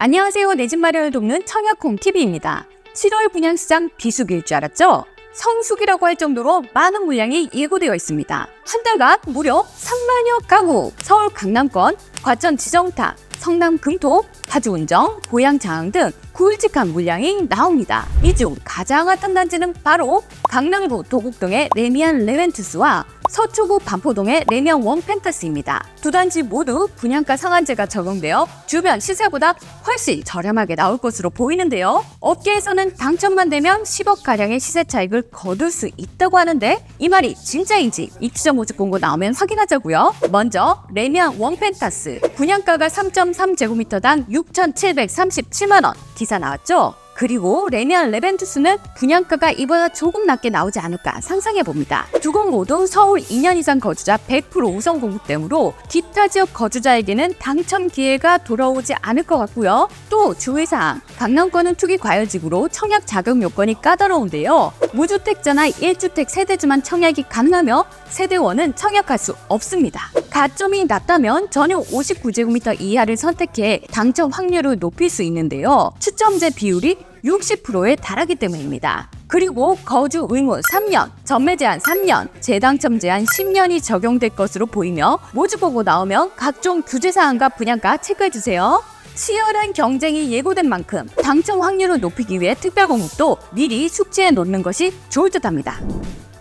안녕하세요. 내 집 마련을 돕는 청약홈TV입니다. 7월 분양시장 비수기일 줄 알았죠? 성수기라고 할 정도로 많은 물량이 예고되어 있습니다. 한 달간 무려 3만여 가구, 서울 강남권, 과천 지정타, 성남 금토, 파주 운정, 고양 장항 등 굵직한 물량이 나옵니다. 이 중 가장 핫한 단지는 바로 강남구 도곡동의 레미안 레벤투스와 서초구 반포동의 레미안 원 펜타스입니다. 두 단지 모두 분양가 상한제가 적용되어 주변 시세보다 훨씬 저렴하게 나올 것으로 보이는데요. 업계에서는 당첨만 되면 10억 가량의 시세 차익을 거둘 수 있다고 하는데 이 말이 진짜인지 입주자 모집 공고 나오면 확인하자고요. 먼저 레미안 원 펜타스 분양가가 3.3제곱미터당 6,737만 원 기사 나왔죠? 그리고 레미안 레벤투스는 분양가가 이보다 조금 낮게 나오지 않을까 상상해 봅니다. 두 곳 모두 서울 2년 이상 거주자 100% 우선 공급되므로 기타 지역 거주자에게는 당첨 기회가 돌아오지 않을 것 같고요. 또 주의사항, 강남권은 투기 과열지구로 청약 자격 요건이 까다로운데요. 무주택자나 1주택 세대주만 청약이 가능하며 세대원은 청약할 수 없습니다. 가점이 낮다면 전용 59제곱미터 이하를 선택해 당첨 확률을 높일 수 있는데요. 추첨제 비율이 60%에 달하기 때문입니다. 그리고 거주 의무 3년, 전매 제한 3년, 재당첨 제한 10년이 적용될 것으로 보이며 모집 보고 나오면 각종 규제 사항과 분양가 체크해 주세요. 치열한 경쟁이 예고된 만큼 당첨 확률을 높이기 위해 특별 공급도 미리 숙지해 놓는 것이 좋을 듯합니다.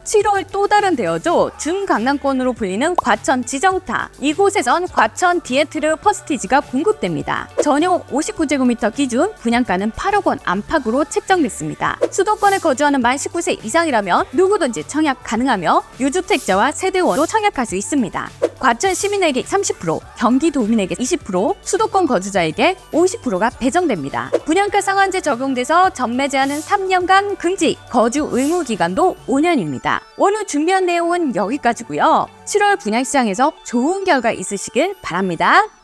7월 또 다른 대여죠. 중강남권으로 불리는 과천 지정타. 이곳에선 과천 디에트르 퍼스티지가 공급됩니다. 전용 59제곱미터 기준 분양가는 8억 원 안팎으로 책정됐습니다. 수도권에 거주하는 만 19세 이상이라면 누구든지 청약 가능하며 유주택자와 세대원도 청약할 수 있습니다. 과천 시민에게 30%, 경기도민에게 20%, 수도권 거주자에게 50%가 배정됩니다. 분양가 상한제 적용돼서 전매 제한은 3년간 금지, 거주 의무 기간도 5년입니다. 오늘 준비한 내용은 여기까지고요. 7월 분양시장에서 좋은 결과 있으시길 바랍니다.